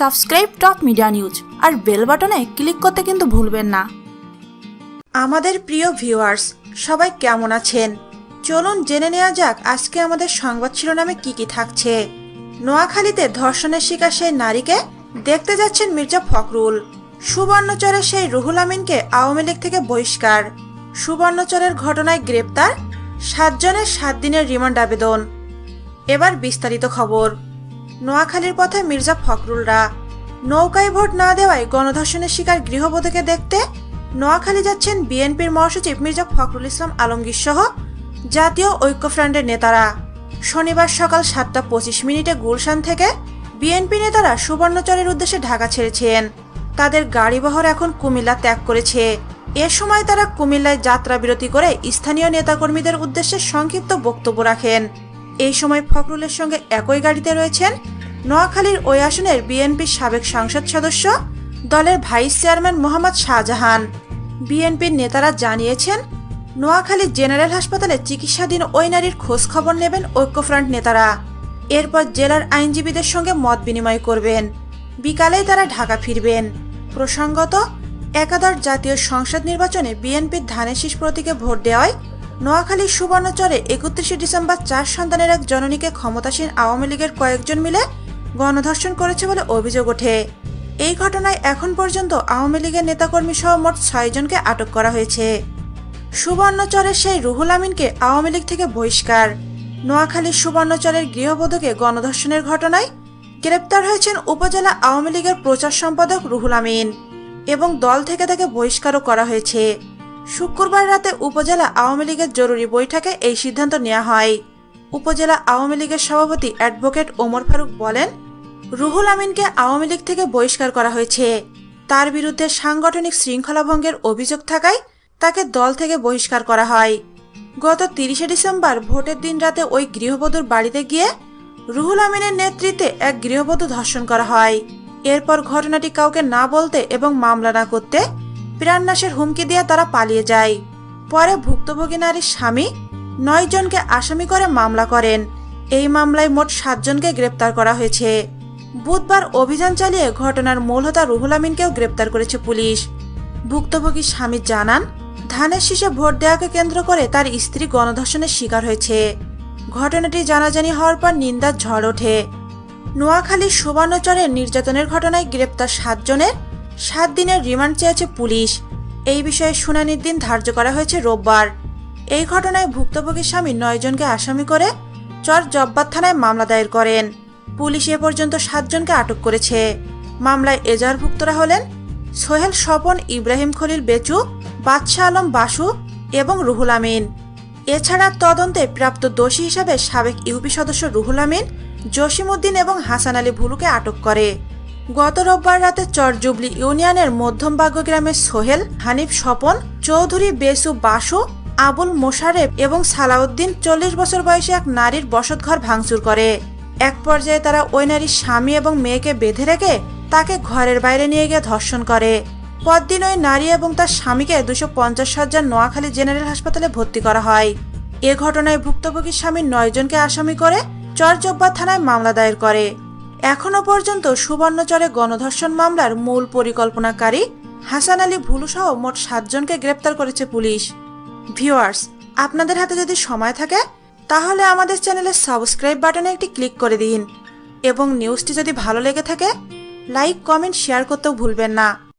Subscribe top media news আর bell বাটনে click করতে কিন্তু ভুলবেন না। আমাদের প্রিয় ভিউয়ার্স সবাই কেমন আছেন? চলুন জেনে নেওয়া যাক আজকে আমাদের সংবাদ শিরোনামে কি কি থাকছে। নোয়াখালীতে ধর্ষণের শিকার সেই নারীকে দেখতে যাচ্ছেন মির্জা ফখরুল। সুবর্ণচরের সেই রুহুল আমিনকে আওয়ামী লীগ থেকে বহিষ্কার। সুবর্ণচরের ঘটনায় গ্রেপ্তার সাতজনের সাত দিনের রিমান্ড আবেদন। এবার বিস্তারিত খবর। নোয়াখালীর পথে মির্জা ফখরুলরা। নৌকায় ভোট না দেওয়ায় গণধর্ষণের শিকার গৃহবধূকে দেখতে নোয়াখালী যাচ্ছেন বিএনপির মহাসচিব মির্জা ফখরুল ইসলাম আলমগীর সহ জাতীয় ঐক্যফ্রন্টের নেতারা। শনিবার সকাল সাতটা পঁচিশ মিনিটে গুলশান থেকে বিএনপি নেতারা সুবর্ণচরের উদ্দেশ্যে ঢাকা ছেড়েছেন। তাদের গাড়িবহর এখন কুমিল্লা ত্যাগ করেছে। এ সময় তারা কুমিল্লায় যাত্রা বিরতি করে স্থানীয় নেতাকর্মীদের উদ্দেশ্যে সংক্ষিপ্ত বক্তব্য রাখেন। এই সময় ফখরুলের সঙ্গে একই গাড়িতে রয়েছেন নোয়াখালীর ওই আসনের বিএনপির সাবেক সংসদ সদস্য, দলের ভাইস চেয়ারম্যান মোহাম্মদ শাহজাহান। বিএনপির নেতারা জানিয়েছেন, নোয়াখালী জেনারেল হাসপাতালে চিকিৎসাধীন ওই নারীর খোঁজ খবর নেবেন ঐক্যফ্রন্ট নেতারা। এরপর জেলার আইনজীবীদের সঙ্গে মত বিনিময় করবেন। বিকালেই তারা ঢাকা ফিরবেন। প্রসঙ্গত, একাদশ জাতীয় সংসদ নির্বাচনে বিএনপির ধানের শীষ প্রতীকে ভোট দেওয়ায় নোয়াখালীর সুবর্ণচরে একত্রিশে ডিসেম্বর চার সন্তানের এক জননীকে ক্ষমতাসীন আওয়ামী লীগের কয়েকজন মিলে গণধর্ষণ করেছে বলে অভিযোগ ওঠে। এই ঘটনায় এখন পর্যন্ত আওয়ামী লীগের নেতাকর্মী সহ মোট ছয়জনকে আটক করা হয়েছে। সুবর্ণচরের সেই রুহুল আমিনকে আওয়ামী লীগ থেকে বহিষ্কার। নোয়াখালীর সুবর্ণচরের গৃহবধূকে গণধর্ষণের ঘটনায় গ্রেপ্তার হয়েছেন উপজেলা আওয়ামী লীগের প্রচার সম্পাদক রুহুল আমিন এবং দল থেকে তাকে বহিষ্কারও করা হয়েছে। শুক্রবার রাতে উপজেলা আওয়ামী লীগের জরুরি বৈঠকে এই সিদ্ধান্ত নেওয়া হয়। উপজেলা আওয়ামী লীগের সভাপতি অ্যাডভোকেট ওমর ফারুক বলেন, রুহুল আমিনকে আওয়ামী লীগ থেকে বহিষ্কার করা হয়েছে। তার বিরুদ্ধে সাংগঠনিক শৃঙ্খলা ভঙ্গের অভিযোগ থাকায় তাকে দল থেকে বহিষ্কার করা হয়। গত তিরিশে ডিসেম্বর ভোটের দিন রাতে ওই গৃহবধূর বাড়িতে গিয়ে রুহুল আমিনের নেতৃত্বে এক গৃহবধূ ধর্ষণ করা হয়। এরপর ঘটনাটি কাউকে না বলতে এবং মামলা না করতে প্রাণনাশের হুমকি দিয়ে তারা পালিয়ে যায়। পরে ভুক্তভোগী নারীর স্বামী নয় জনকে আসামি করে মামলা করেন। এই মামলায় মোট সাতজনকে গ্রেপ্তার করা হয়েছে। বুধবার অভিযান চালিয়ে ঘটনার মূল রুহুল আমিনকেও গ্রেপ্তার করেছে পুলিশ। ভুক্তভোগী স্বামী জানান, ধানের শীষে ভোট দেওয়াকে কেন্দ্র করে তার স্ত্রী গণধর্ষণের শিকার হয়েছে। ঘটনাটি জানাজানি হওয়ার পর নিন্দার ঝড় ওঠে। নোয়াখালীর সুবর্ণচরের নির্যাতনের ঘটনায় গ্রেপ্তার সাতজনের সাত দিনের রিমান্ড চেয়েছে পুলিশ। এই বিষয়ে শুনানির দিন ধার্য করা হয়েছে রোববার। এই ঘটনায় ভুক্তভোগীর স্বামী নয়জনকে আসামি করে চর জব্বার থানায় মামলা দায়ের করেন। পুলিশ এ পর্যন্ত সাতজনকে আটক করেছে। মামলায় এজাহারভুক্তরা হলেন সোহেল স্বপন, ইব্রাহিম খলিল বেচু, বাদশাহ আলম বাসু এবং রুহুল আমিন। এছাড়া তদন্তে প্রাপ্ত দোষী হিসাবে সাবেক ইউপি সদস্য রুহুল আমিন, জসিমউদ্দিন এবং হাসান আলী ভুলুকে আটক করে। গত রোববার রাতে চরজুবলি ইউনিয়নের মধ্যমবাগ্য গ্রামের সোহেল, হানিফ স্বপন, চৌধুরী বেসু বাসু, আবুল মোশারেফ এবং সালাউদ্দিন চল্লিশ বছর বয়সী এক নারীর বসতঘর ভাঙচুর করে। এক পর্যায়ে তারা ওই নারীর স্বামী এবং মেয়েকে বেঁধে রেখে তাকে ঘরের বাইরে নিয়ে গিয়ে ধর্ষণ করে। পরদিন ওই নারী এবং তার স্বামীকে দুশো পঞ্চাশ সজ্জার নোয়াখালী জেনারেল হাসপাতালে ভর্তি করা হয়। এ ঘটনায় ভুক্তভোগীর স্বামীর নয়জনকে আসামি করে চরজব্বা থানায় মামলা দায়ের করে। এখনও পর্যন্ত সুবর্ণচরে গণধর্ষণ মামলার মূল পরিকল্পনাকারী হাসান আলী ভুলুসহ মোট সাতজনকে গ্রেপ্তার করেছে পুলিশ। ভিউয়ার্স, আপনাদের হাতে যদি সময় থাকে, তাহলে আমাদের চ্যানেলের সাবস্ক্রাইব বাটনে একটি ক্লিক করে দিন। এবং নিউজটি যদি ভালো লেগে থাকে, লাইক, কমেন্ট, শেয়ার করতেও ভুলবেন না।